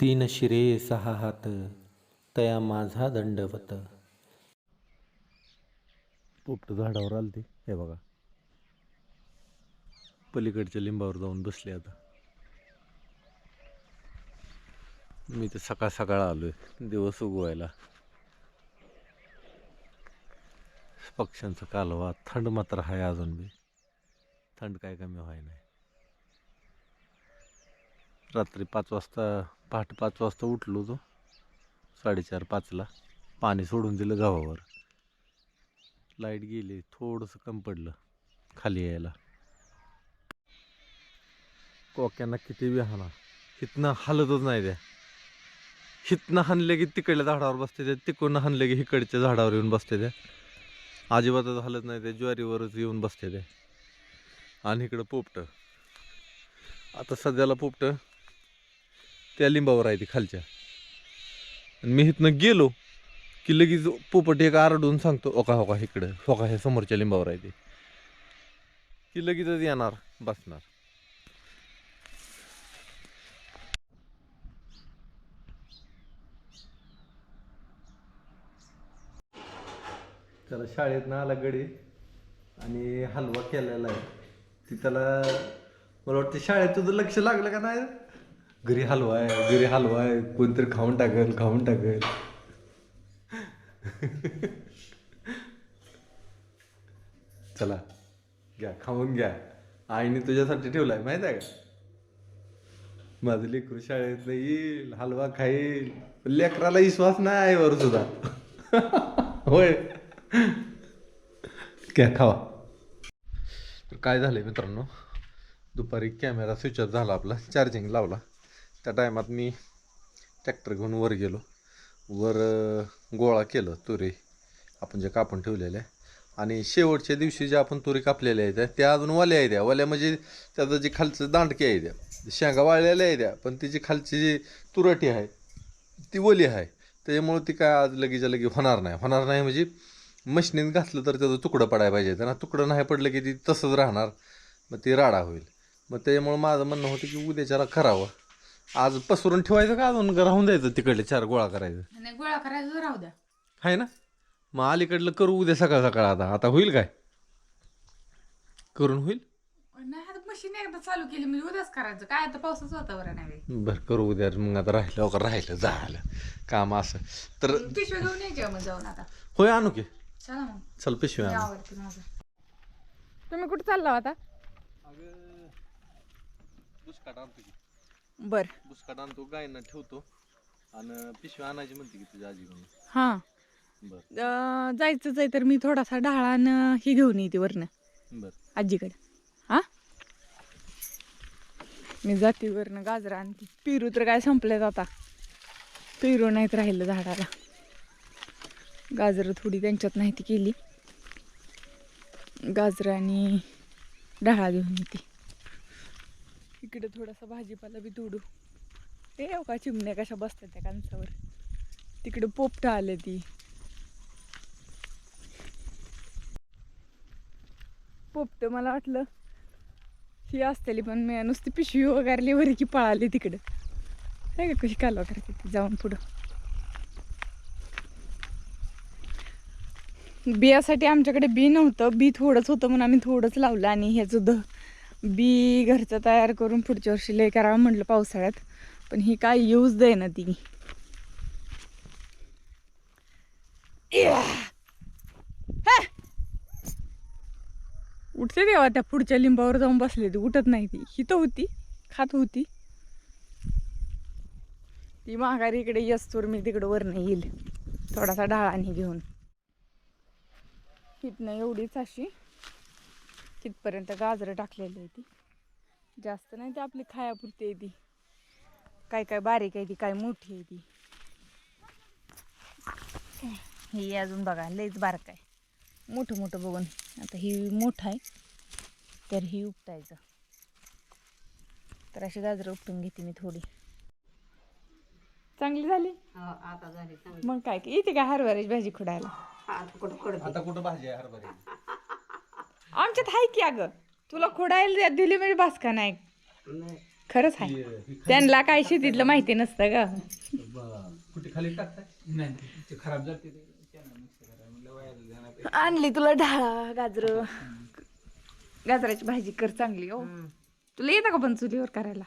तीन शिरे सहा हात तया माझा दंडवत. पोपट झाडावर आलते हे बघा. पलीकडच्या लिंबावर जाऊन बसले आता. मी तर सकाळ सकाळ आलोय दिवस उगवायला. पक्ष्यांचा कालवा थंड मात्र आहे अजून बी. थंड काय कमी व्हाय नाही रात्री पाच वाजता पहाटे पाच वाजता उठलो होतो. साडेचार पाचला. पाणी सोडून दिलं गावावर. लाइट गेली थोडंसं कम पडलं खाली यायला. कोक्यांना किती विहाना. हितनं हिथनं हलतच नाही द्या. हिथनं हाणले की तिकडल्या झाडावर बसते त्या तिकडनं हाणले की इकडच्या झाडावर येऊन बसते त्या अजिबातच हलत नाही त्या ज्वारीवरच येऊन बसते त्या आणि इकडं पोपट. आता सध्याला पोपटं त्या लिंबावर आहे ती खालच्या. आणि मी इथनं गेलो की लगेच पोपट एक आरडून सांगतो ओका होका इकडं होका हे समोरच्या लिंबावर आहे ते. की लगेचच येणार बसणार. त्याला शाळेत ना आला गडी आणि हलवा केलेला आहे. ती त्याला मला वाटतं शाळेत तुझं लक्ष लागलं का नाही? घरी हलवा आहे घरी हलवा आहे कोणतरी खाऊन टाकेल खाऊन टाकेल. चला घ्या खाऊन घ्या. आईने तुझ्यासाठी ठेवलाय माहीत आहे का? माझं लेकरू शाळेत येईल हलवा खाईल. पण लेकराला विश्वास नाही आईवर सुद्धा. होय. घ्या खावा. तर काय झालं मित्रांनो? दुपारी कॅमेरा स्विच ऑफ झाला आपला चार्जिंग लावला. त्या टायमात मी ट्रॅक्टर घेऊन वर गेलो. वर गोळा केलं तुरी. आपण जे कापून ठेवलेल्या आणि शेवटच्या दिवशी ज्या आपण तुरी कापलेल्या आहेत त्या अजून वाल्या आहेत. वाल्या म्हणजे त्याचं जे खालचं दांडके आहे त्या शेंगा वाळलेल्या आहे त्या पण ती जी खालची जी तुरटी आहे ती ओली आहे. त्याच्यामुळं ती काय आज लगेच्या लगे होणार नाही. होणार नाही म्हणजे मशिनीत घातलं तर त्याचं तुकडं पडायला पाहिजे त्यांना तुकडं नाही पडलं की ती तसंच राहणार. मग ती राडा होईल. मग त्याच्यामुळं माझं म्हणणं होतं की उद्याच्याला करावं. आज पसरून ठेवायचं का अजून? का राहून द्यायचं तिकडले चार गोळा करायचं. नाही गोळा करायचं राहू द्या. आहे ना? मग अलीकडलं करू उद्या सकाळ सकाळ आता. आता होईल काय? करून होईल? नाही आता मशीन एकदा चालू केली म्हणजे उद्याच करायचं. काय आता पावसाचं वातावरण आहे बरं करू उद्या. मग आता राहिलं अवघड राहिलं झालं. काम असं. तर मग पिशव्या घेऊन यायच्या मग जाऊन आता. होय आणू की. चला मग. चल पिशवी आणू. आवडते माझं. तुम्ही कुठं चालला आता? आणतो की. बर. बुसकाट आणतो गायना ठेवतो. आणि पिशवी आणायची म्हणते की तुझ्या आजी म्हणून हा. बरं. जायचंच आहे तर मी थोडासा ढाळानं ही घेऊन येते वरनं. बरं. आजीकडे. हा? मी जाते वरनं गाजरा आणते. पेरू तर काय संपलेत आता. पेरू नाहीत राहिलं झाडाला. गाजरं थोडी त्यांच्यात नाही ती केली. गाजरं आणि डाळा घेऊन येते. इकडे थोडासा भाजीपाला बी तोडू. ते हो का चिमण्या कशा बसतात त्या कांसावर तिकडे पोपटा आले ती. पोपट मला वाटलं ही असतेली पण मी नुसती पिशवी वगैरे वरी की पळाली तिकडं. नाही का कशी कालवा करते ती? जाऊन पुढं. बियासाठी आमच्याकडे बी नव्हतं बी थोडंच होतं म्हणून आम्ही थोडंच लावलं आणि ह्याचं द बी घरचं तयार करून पुढच्या वर्षी लय करावं म्हटलं पावसाळ्यात पण ही काय यूज दे ना ती. हा! उठते देवा त्या पुढच्या लिंबावर जाऊन बसले ती उठत नाही ती. ही तर होती खात होती. ती माघारी इकडे येस्तोर मी तिकडं वरनं येईल. थोडासा डाळाने घेऊन. तिथनं एवढीच अशी. तिथपर्यंत गाजरं टाकलेली आहे ती. जास्त नाही ती आपली खायापुरती आहे ती. काय काय बारीक आहे ती काय मोठी आहे ती. ही अजून बघा लईच बारक आहे. मोठं मोठं बघून. आता ही मोठं आहे तर ही उपटायचं तर अशी गाजरं उपटून घेते मी थोडी. चांगली झाली? हो, आता झाली मग काय येते का हरभऱ्याची भाजी खुडायला? हा कुठं कडते आता कुठं भाजी आहे हरभऱ्याची? आमच्यात आहे की अगं? तुला खोडायला दिली म्हणजे बास का नाही? खरंच आहे त्यांना काय शेतीतलं माहिती नसतं का आणली तुला ढाळा गाजर. गाजराची भाजी कर चांगली हो. तुला येतं का पण चुलीवर करायला?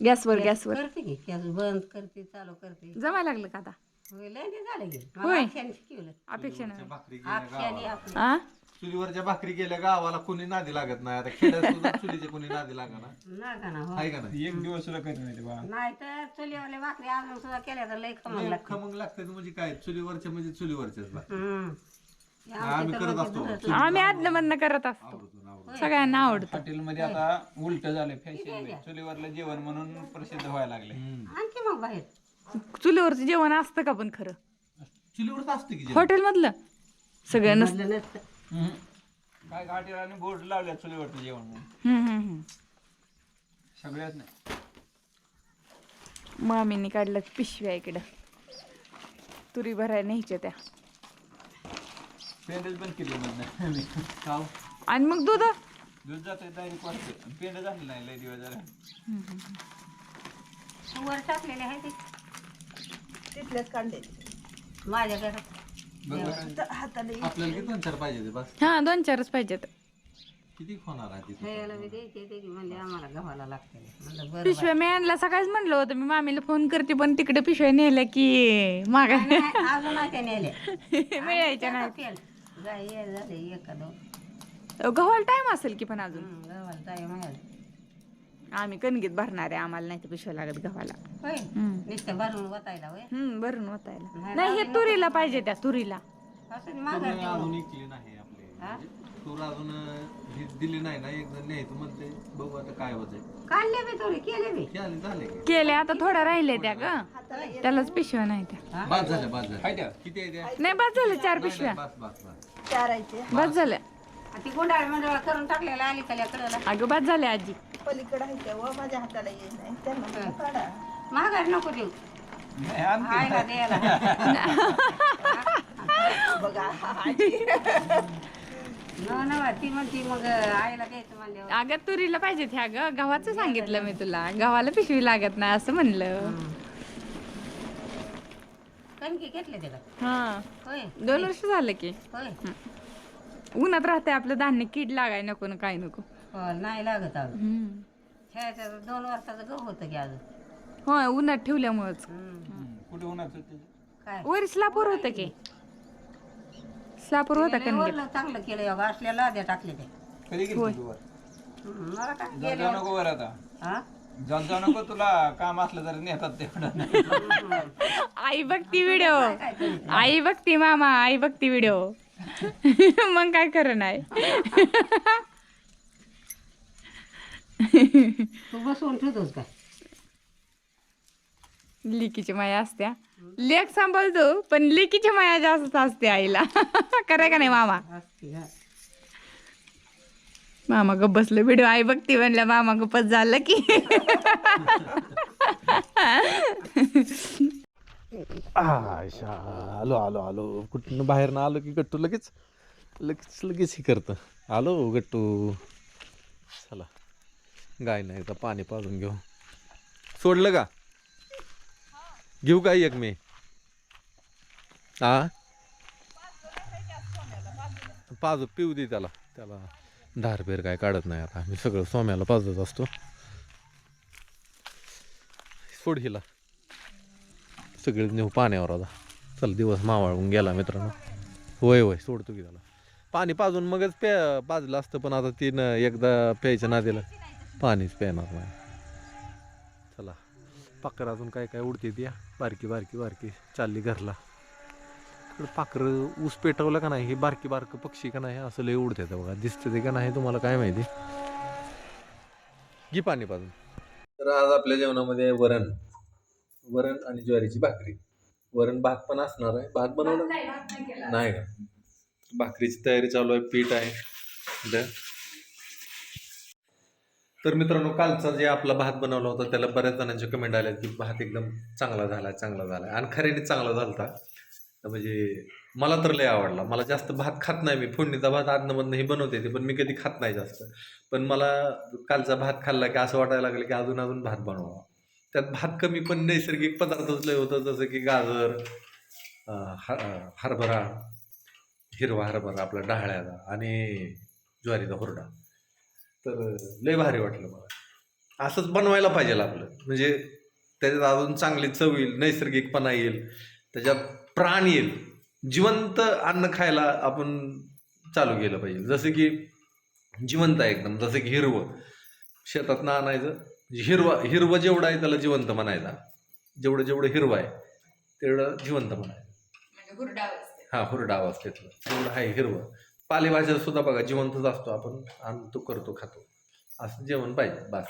गॅसवर गॅसवर. करते की गॅस बंद करते चालू करते. जमायला लागलं का आता? होय, लय ते झालं की. होय. मला अक्षयाने शिकवलं. अपेक्षा नाही. चुलीवरच्या भाकरी गेल्या गावाला कोणी नादी लागत नाही. आता खेड्यात सुद्धा चुलीचे कोणी नादी लागणार ना. का ना हो. आहे का नाही? एक दिवस सुद्धा करत नाही ते बा. नाही तर चुलीवाले भाकरी अजून सुद्धा केल्या तर लय खमंग लागते. खमंग लागते म्हणजे काय? चुलीवरचे म्हणजे. हम्म. हे आम्ही तर करत असतो. दुधाचं- आम्ही आदलं म्हणणं करत असतो. आवडतो, आवडतो. सगळ्यांना आवडतं. हॉटेलमध्ये आता उलट झालंय फॅशन चुलीवरलं जेवण म्हणून प्रसिद्ध व्हायला लागले. हम्म. आणखी मग बाहेर. चुलीवरचं जेवण असतं का पण खरं? चुलीवरच असते की जेवण. हॉटेल मधलं सगळं नसतं. म्हटलं नसतं. काय हॉटेलाने बोर्ड लावल्या चुलीवरचं जेवण म्हणून. हम्म, हम्म, हम्म. सगळ्यात नाही. मामीने काढलं पिशव्या इकडं. तुरी भरायला न्यायच्या त्या. पेंडच बंद केली म्हणजे खाऊ. आणि मग दूध? दूध जाते डायरेक्ट वाटते पेंड झालं नाही लय दिवस झाला. वर टाकलेले आहे ते. तिथल्याच काढले माझ्याकडे बघ बरं. आपल्याला किती दोन चार पाहिजे ते बस? हा दोन चारच पाहिजेत किती होणार आहे तिथे? पिशव्या मी आणला सकाळीच म्हणलं होतं मी मामीला फोन करते पण तिकडे पिशव्या नेल्या की मागा नाही, अजून नाही ते नेले मिळायच्या नाही गव्हाला टाइम असेल की पण अजून हम्म, गव्हाला जाय म्हणाले आम्ही कणगीत भरणार आहे आम्हाला नाही तर पिशव्या लागत गव्हाला. होय? हम्म. नुसतं भरून वतायला होय? हम्म भरून नाही, हे तुरीला पाहिजे त्या तुरीला. असं माघार तूर अजून इकली नाही आपले. तूर अजून अं, ही दिली नाही ना एक जण न्यायचं म्हणते. बघू आता काय होतंय. काढले बी थोडी केले बी? झाले झाले की. केले आता थोड्या राहिले त्या ग. त्यालाच पिशव्या नाही त्या. बाद किती आहे त्या? नाही बस झालं चार पिशव्या. बस बस बस. बस झाल्या ती गुंडाळ मंडळ करून टाकलेला आली खाली कडेला. अगं बस झाल्या आजी. महागार नको देऊ. नाही, आणते. आईला द्यायला न नवा ती म्हणती मग आईला द्यायचं म्हणल्यावर. अगं तुरीला पाहिजे ह्या ग गव्हाचं सांगितलं मी तुला. गव्हाला पिशवी लागत नाही असं म्हणलं. कणकी घेतले त्याला. हा. होय. दोन वर्ष झालं की. होय. उन्हात राहते आपलं धान्य कीड लागाय नको ना काय नको. नाही लागत अजून. खेळायचं दोन वर्षाचं गहू होतं की अजून. होय उन्हात ठेवल्यामुळंच. हम्म. कुठे ते? काय? वर स्लापूर होतं की. स्लापूर होता वरलं चांगलं केलं योगा असल्या लाद्या टाकले ते कधी गेली तू वर? हम्म, मला काय जाऊ गेले जाऊ नको वर आता. हा? जाऊ जाऊ नको तुला काम असलं तर नेतात तेवढं आई बघती व्हिडिओ आई बघती मामा आई बघती व्हिडिओ मग काय खरं नाही. तू बसवून ठेवतोस काय लिकीची माया असत्या लेक सांभाळतो पण लिकीची माया जास्त असते आईला. खरं का नाही मामा? असते हा. मामा गप बसलं व्हिडिओ आई बघती म्हणलं मामा गप्पच झालं की. आशा आलो आलो आलो. कुठून बाहेर ना आलो की गट्टू लगेच? लगेच लगेच हे करतं. आलो गट्टू. चला. गाय नाही तर पाणी पाजून घेऊ. सोडलं का? घेऊ का एक मी? हा पाजू पिऊ दे त्याला. त्याला धारपेर काय काढत नाही आता. मी सगळं सोम्याला पाजत असतो. सोड हिला. सगळे नेऊ पाण्यावर आता. चल दिवस मावाळून गेला मित्रांनो. होय होय सोडतो की त्याला. पाणी पाजून मगच पे पाजलं असतं पण आता तीन एकदा प्यायचं ना दिलं पाणीच प्यायणार नाही. चला पाखरं अजून काय काय उडते ती बारकी बारकी बारकी. चालली घरला. इकडं पाखरं ऊस पेटवलं का नाही? हे बारकी बारकं पक्षी का नाही? असं लय उडते बघा. दिसतं ते का नाही तुम्हाला काय माहिती? घी पाणी पाजून. तर आज आपल्या जेवणामध्ये वरण. वरण आणि ज्वारीची भाकरी. वरण भात पण असणार आहे. भात बनवलं नाही का? भाकरीची तयारी चालू आहे. पीठ आहे. तर मित्रांनो कालचा जे आपला भात बनवला होता त्याला बऱ्याच जणांचे कमेंट आले की भात एकदम चांगला झाला चांगला झाला. आणि खऱ्याने चांगला झाला होता म्हणजे मला तर लय आवडला. मला जास्त भात खात नाही मी. फोडणीचा भात आदनमधनं हे बनवते ते पण मी कधी खात नाही जास्त. पण मला कालचा भात खाल्ला की असं वाटायला लागलं की अजून अजून भात बनवावा त्यात भात कमी पण नैसर्गिक पदार्थच लय होतं जसं की गाजर ह- हरभरा हिरवा हरभरा आपला डाहळ्याचा आणि ज्वारीचा हुरडा. तर लय भारी वाटलं मला. असंच बनवायला पाहिजे आपलं. म्हणजे त्याच्यात अजून चांगली चव येईल नैसर्गिकपणा येईल त्याच्यात प्राण येईल. जिवंत अन्न खायला आपण चालू केलं पाहिजे. जसं की जिवंत आहे एकदम जसं की हिरवं. शेतातनं आणायचं. हिरवा हिरवं जेवढं आहे त्याला जिवंत म्हणायचा. जेवढं जेवढं हिरवं आहे तेवढं जिवंत म्हणायचं. म्हणजे हा हुरडा आवाज घेतला तेवढं आहे हिरवं. पालेभाज्या सुद्धा बघा जिवंतच असतो आपण आणतो करतो खातो. असं जेवण पाहिजे बस.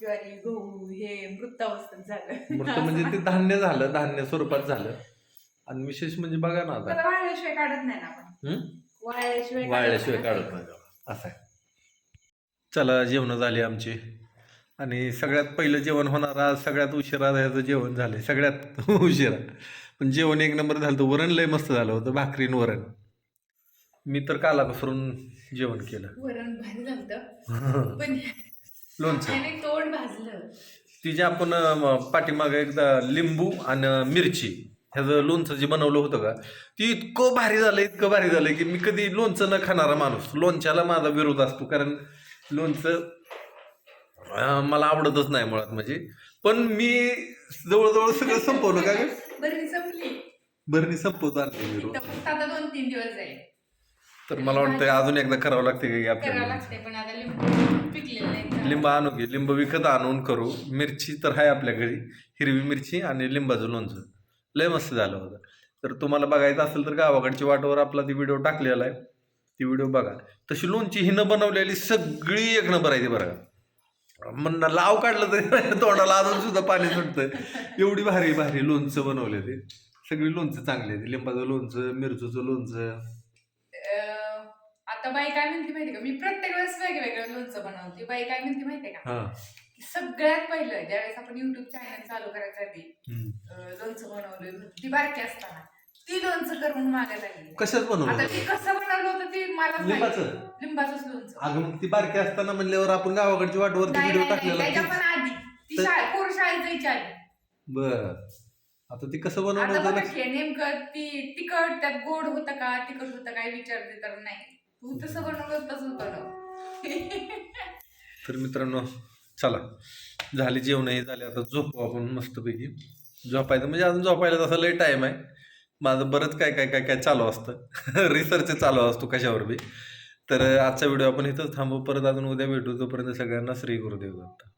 ज्वारी गहू हे मृतावस्थेत झालं. मृत म्हणजे ते धान्य झालं धान्य स्वरूपात झालं. आणि विशेष म्हणजे बघा ना आता. त्याला वाळल्याशिवाय काढत नाही ना आपण? वाळल्याशिवाय वाळल्याशिवाय काढत नाही. त्याला. असं आहे. चला जेवण झाली आमची. आणि सगळ्यात पहिलं जेवण होणार आज सगळ्यात उशिरा ह्याचं जेवण झालं सगळ्यात उशिरा. पण जेवण एक नंबर झालं होतं. वरण लय मस्त झालं होतं भाकरीन वरण. मी तर काला घसरून जेवण केलं. वरण भारी झालं पण लोणचं. त्याने तोंड भाजलं. तिचे आपण अं, पाठीमागं एकदा लिंबू आणि मिरची ह्याचं लोणचं जे बनवलं होतं का ती इतकं भारी झालं इतकं भारी झालं की मी कधी लोणचं न खाणारा माणूस लोणच्याला माझा विरोध असतो. कारण लोणचं अं, मला आवडतच नाही मुळात म्हणजे. पण मी जवळजवळ सगळं संपवलं का ग? बरं संपली. बरं संपवतो आणते मी रोज. तर फक्त आता दोन तीन दिवस जाईल. तर मला वाटतं अजून एकदा करावं लागते का की करावं आपल्याला लागते पण आता लिंबू पिकलेलं नाही लिंब आणू घे लिंब विकत आणून करू. मिरची तर आहे आपल्या घरी हिरवी मिरची आणि लिंबाचं लोणचं. लय मस्त झालं होतं. तर तुम्हाला बघायचं असेल तर गावाकडच्या वाटावर आपला ती व्हिडिओ टाकलेला आहे. ती व्हिडिओ बघा. तशी लोणची हिनं बनवलेली सगळी एक नंबर आहे ती बरं का. म्हणणं लाव काढलं तरी तोंडाला अजून सुद्धा पाणी सुटतं एवढी भारी भारी लोणचं बनवले ते सगळी लोणचं चांगली आहे लिंबाचं लोणचं मिरचूचं लोणचं. आता बाई काय म्हणते माहिती का? मी प्रत्येक वेळेस वेगवेगळं लोणचं बनवते. बाई काय म्हणते माहितीये का? हां. की सगळ्यात पहिलं ज्यावेळेस आपण युट्यूब चॅनल चालू. अं, लोणचं बनवलं ती बारकी असताना ती लोणचं करून मागायला लागली कशाच बनवलं? आता? ती कसं बनवलं होतं ते मला लिंबाचं? लिंबाचंच लोणचं. अगं मग ती बारकी असताना म्हणल्यावर आपण गावाकडची वाटवरती नाही, व्हिडिओ नाही, नाही, टाकलेला त्याच्या की- पण आधी. ती तर- शाळा पोर शाळेत जायची आधी. बर. आता ती कसं बनवलं आता होतं बघा लक्ष- की नेमकं ती तिखट त्यात गोड होतं का? तिखट होतं काय विचारते तर नाही. तू तसं बनवलं तसंच बनव तर मित्रांनो चला. झाली जेवण हे झाले. आता झोपू आपण मस्तपैकी. झोपायचं म्हणजे अजून झोपायला तसा लय टाईम आहे. माझं बरंच काय काय काय काय चालू असतं. रिसर्च चालू असतो कशावर बी. तर आजचा व्हिडिओ आपण इथंच थांबू परत अजून उद्या भेटू. तोपर्यंत सगळ्यांना श्री गुरुदेव दत्त